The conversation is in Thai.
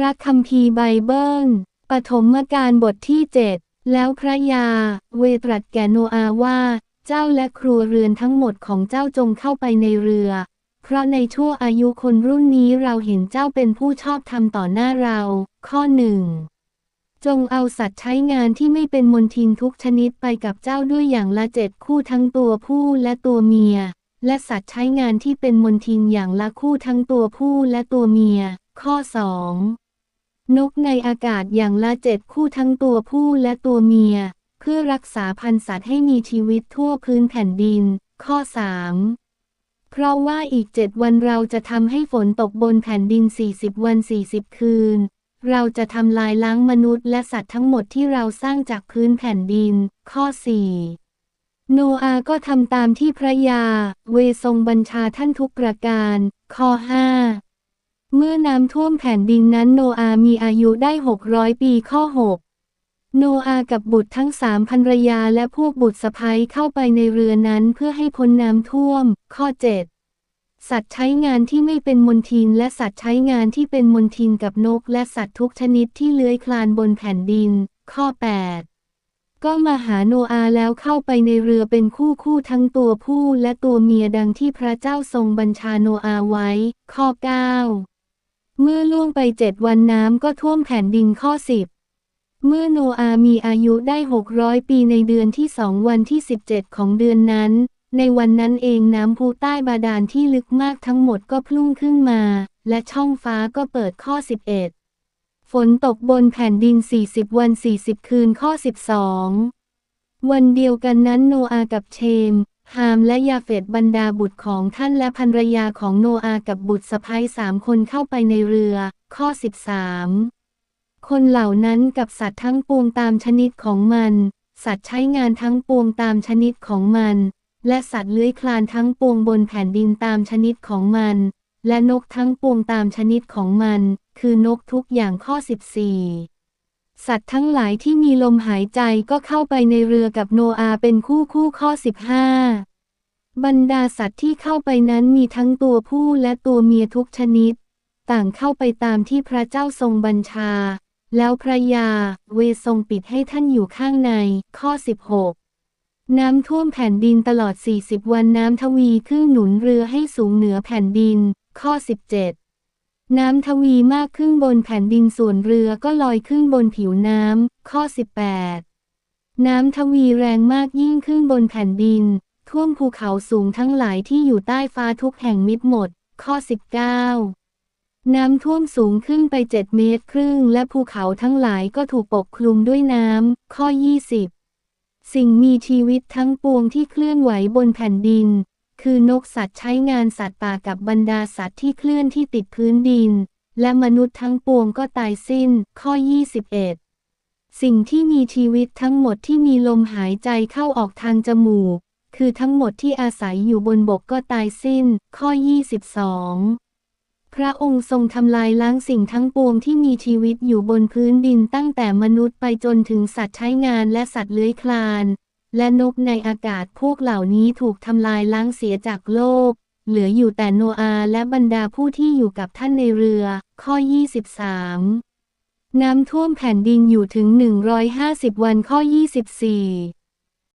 พระคัมภีร์ไบเบิล ปฐมกาลบทที่เจ็ดแล้วพระยา เวตรัสแก่โนอาว่า เจ้าและครัวเรือนทั้งหมดของเจ้าจงเข้าไปในเรือ เพราะในชั่วอายุคนรุ่นนี้เราเห็นเจ้าเป็นผู้ชอบธรรมต่อหน้าเรา ข้อหนึ่งจงเอาสัตว์ใช้งานที่ไม่เป็นมนทินทุกชนิดไปกับเจ้าด้วยอย่างละเจ็ดคู่ทั้งตัวผู้และตัวเมีย และสัตว์ใช้งานที่เป็นมนทินอย่างละคู่ทั้งตัวผู้และตัวเมีย ข้อสอง นกในอากาศอย่างละเจ็ดคู่ทั้งตัวผู้และตัวเมีย เพื่อรักษาพันธุ์สัตว์ให้มีชีวิตทั่วพื้นแผ่นดิน ข้อสามเพราะว่าอีกเจ็ดวันเราจะทำให้ฝนตกบนแผ่นดินสี่สิบวันสี่สิบคืน เราจะทำลายล้างมนุษย์และสัตว์ทั้งหมดที่เราสร้างจากพื้นแผ่นดิน ข้อสี่โนอาก็ทำตามที่พระยา เวทรงบัญชาท่านทุกประการ ข้อห้า เมื่อน้ำท่วมแผ่นดินนั้นโนอามีอายุได้หกร้อยปีข้อหกโนอากับบุตรทั้งสามภรรยาและพวกบุตรสะใภ้เข้าไปในเรือนั้นเพื่อให้พ้นน้ำท่วม ข้อเจ็ดสัตว์ใช้งานที่ไม่เป็นมลทินและสัตว์ใช้งานที่เป็นมลทินกับนก และสัตว์ทุกชนิดที่เลื้อยคลานบนแผ่นดิน ข้อ 8 ก็มาหาโนอาแล้วเข้าไปในเรือเป็นคู่คู่ทั้งตัวผู้และตัวเมียดังที่พระเจ้าทรงบัญชาโนอาไว้ ข้อ 9 เมื่อล่วงไปเจ็ดวันน้ำก็ท่วมแผ่นดินข้อสิบ เมื่อโนอามีอายุได้หกร้อยปีในเดือนที่สองวันที่สิบเจ็ดของเดือนนั้น ในวันนั้นเองน้ำพุใต้บาดาลที่ลึกมากทั้งหมดก็พลุ่งขึ้นมา และช่องฟ้าก็เปิดข้อสิบเอ็ดฝนตกบนแผ่นดินสี่สิบวันสี่สิบคืนข้อสิบสองวันเดียวกันนั้นโนอากับเชม ฮามและยาเฟตบรรดาบุตรของท่านและภรรยาของโนอากับบุตรสะพ้ายสามคนเข้าไปในเรือ ข้อสิบสามคนเหล่านั้นกับสัตว์ทั้งปวงตามชนิดของมัน สัตว์ใช้งานทั้งปวงตามชนิดของมัน และสัตว์เลื้อยคลานทั้งปวงบนแผ่นดินตามชนิดของมัน และนกทั้งปวงตามชนิดของมัน คือนกทุกอย่างข้อ 14 สัตว์ทั้งหลายที่มีลมหายใจก็เข้าไปในเรือกับโนอาเป็นคู่คู่ข้อ 15 บรรดาสัตว์ที่เข้าไปนั้นมีทั้งตัวผู้และตัวเมียทุกชนิด ต่างเข้าไปตามที่พระเจ้าทรงบัญชา แล้วพระยา เวทรงปิดให้ท่านอยู่ข้างใน ข้อ 16 น้ำท่วมแผ่นดินตลอด 40 วันน้ำทวีขึ้นหนุนเรือให้สูงเหนือแผ่นดิน ข้อ 17 น้ำทวีมากขึ้นบนแผ่นดินส่วนเรือก็ลอยขึ้นบนผิวน้ำ ข้อ 18 น้ำทวีแรงมากยิ่งขึ้นบนแผ่นดิน ท่วมภูเขาสูงทั้งหลายที่อยู่ใต้ฟ้าทุกแห่งมิดหมด ข้อ 19 น้ำท่วมสูงขึ้นไปเจ็ดเมตรครึ่ง และภูเขาทั้งหลายก็ถูกปกคลุมด้วยน้ำ ข้อ 20 สิ่งมีชีวิตทั้งปวงที่เคลื่อนไหวบนแผ่นดิน คือนกสัตว์ใช้งานสัตว์ป่ากับบรรดาสัตว์ที่เคลื่อนที่ติดพื้นดิน และมนุษย์ทั้งปวงก็ตายสิ้น ข้อ 21 สิ่งที่มีชีวิตทั้งหมดที่มีลมหายใจเข้าออกทางจมูก คือทั้งหมดที่อาศัยอยู่บนบกก็ตายสิ้น ข้อ 22พระองค์ทรงทำลายล้างสิ่งทั้งปวงที่มีชีวิตอยู่บนพื้นดินตั้งแต่มนุษย์ไปจนถึงสัตว์ใช้งานและสัตว์เลื้อยคลาน และนกในอากาศพวกเหล่านี้ถูกทำลายล้างเสียจากโลก เหลืออยู่แต่โนอาและบรรดาผู้ที่อยู่กับท่านในเรือ ข้อ 23 น้ำท่วมแผ่นดินอยู่ถึง 150 วันข้อ 24